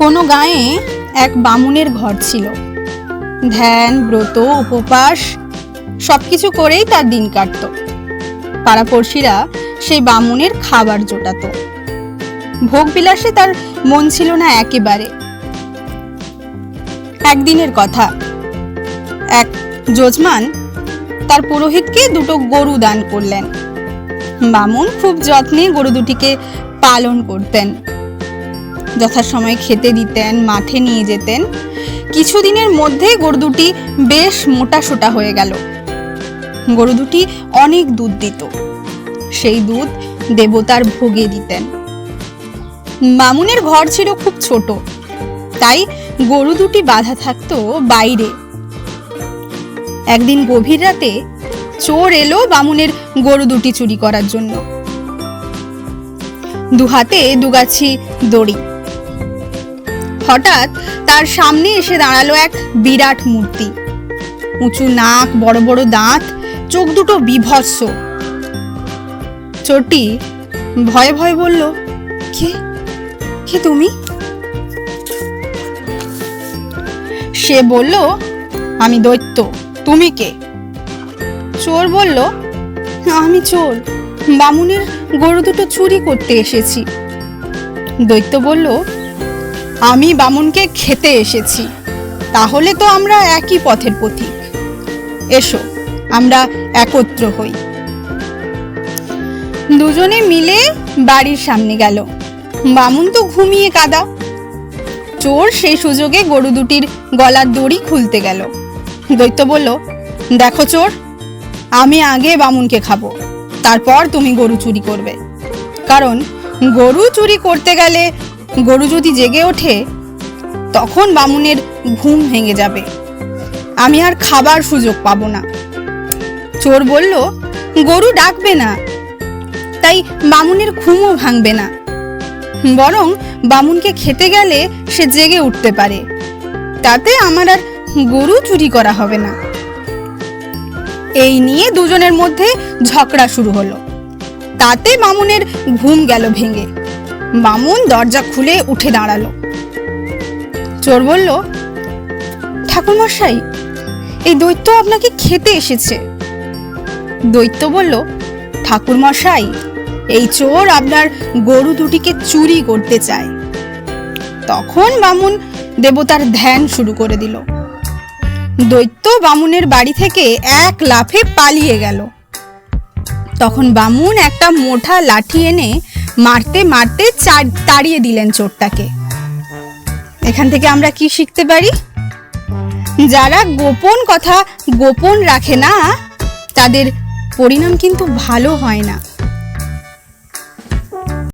কোনো গাঁয়ে এক বামুনের ঘর ছিল। ধ্যান, ব্রত, উপবাস সব কিছু করেই তার দিন কাটতো। পাড়াপড়শিরা সেই বামুনের খাবার জোটাতো। ভোগবিলাসে তার মন ছিল না একেবারে। একদিনের কথা, এক যজমান তার পুরোহিতকে দুটো গরু দান করলেন। বামুন খুব যত্নে গরু দুটিকে পালন করতেন। যথাসময়ে খেতে দিতেন, মাঠে নিয়ে যেতেন। কিছুদিনের মধ্যেই গরু দুটি বেশ মোটা সোটা হয়ে গেল। গরু দুটি অনেক দুধ দিত। সেই দুধ দেবতার ভোগে দিতেন। মামুনের ঘর ছিল খুব ছোট। তাই গরু দুটি বাধা থাকতো বাইরে। একদিন গভীর রাতে চোর এলো বামুনের গরু দুটি চুরি করার জন্য। দুহাতে দুগাছি দড়ি। হঠাৎ তার সামনে এসে দাঁড়াল এক বিরাট মূর্তি। উঁচু নাক, বড় বড় দাঁত, চোখ দুটো বিভৎস। চোরটি ভয়ে ভয়ে বলল, কে? কে তুমি? সে বলল, আমি দৈত্য, তুমি কে? চোর বলল, আমি চোর, বামুনের গরু দুটো চুরি করতে এসেছি। দৈত্য বলল আমি বামুনকে খেতে এসেছি। তাহলে তো আমরা একই পথের পথিক এসো, আমরা একত্র হই। দুজনে মিলে বাড়ির সামনে গেল। বামুন তো ঘুমিয়ে কাদা। চোর সেই সুযোগে গরু দুটির গলার দড়ি খুলতে গেল। দৈত্য বলল, দেখো চোর, আমি আগে বামুনকে খাব, তারপর তুমি গরু চুরি করবে। কারণ গরু চুরি করতে গেলে গরু যদি জেগে ওঠে, তখন বামুনের ঘুম ভেঙে যাবে। আমি আর খাবার সুযোগ পাবো না। চোর বলল, গরু ডাকবে না। তাই বামুনের ঘুমও ভাঙবে না। বরং বামুনকে খেতে গেলে সে জেগে উঠতে পারে। তাতে আমার আর গরু চুরি করা হবে না। এই নিয়ে দুজনের মধ্যে ঝগড়া শুরু হলো। তাতে মামুনের ঘুম গেল ভেঙে। মামুন দরজা খুলে উঠে দাঁড়াল। চোর বলল, ঠাকুরমশাই, এই দৈত্য আপনাকে খেতে এসেছে। দৈত্য বলল, ঠাকুরমশাই, এই চোর আপনার গরু দুটিকে চুরি করতে চায়। তখন বামুন দেবতার ধ্যান শুরু করে দিল। দৈত্য বামুনের বাড়ি থেকে এক লাফে পালিয়ে গেল। তখন বামুন একটা মোটা লাঠি এনে মারতে মারতে তাড়িয়ে দিলেন চোরটাকে। এখান থেকে আমরা কি শিখতে পারি? যারা গোপন কথা গোপন রাখে না, তাদের পরিণাম কিন্তু ভালো হয় না।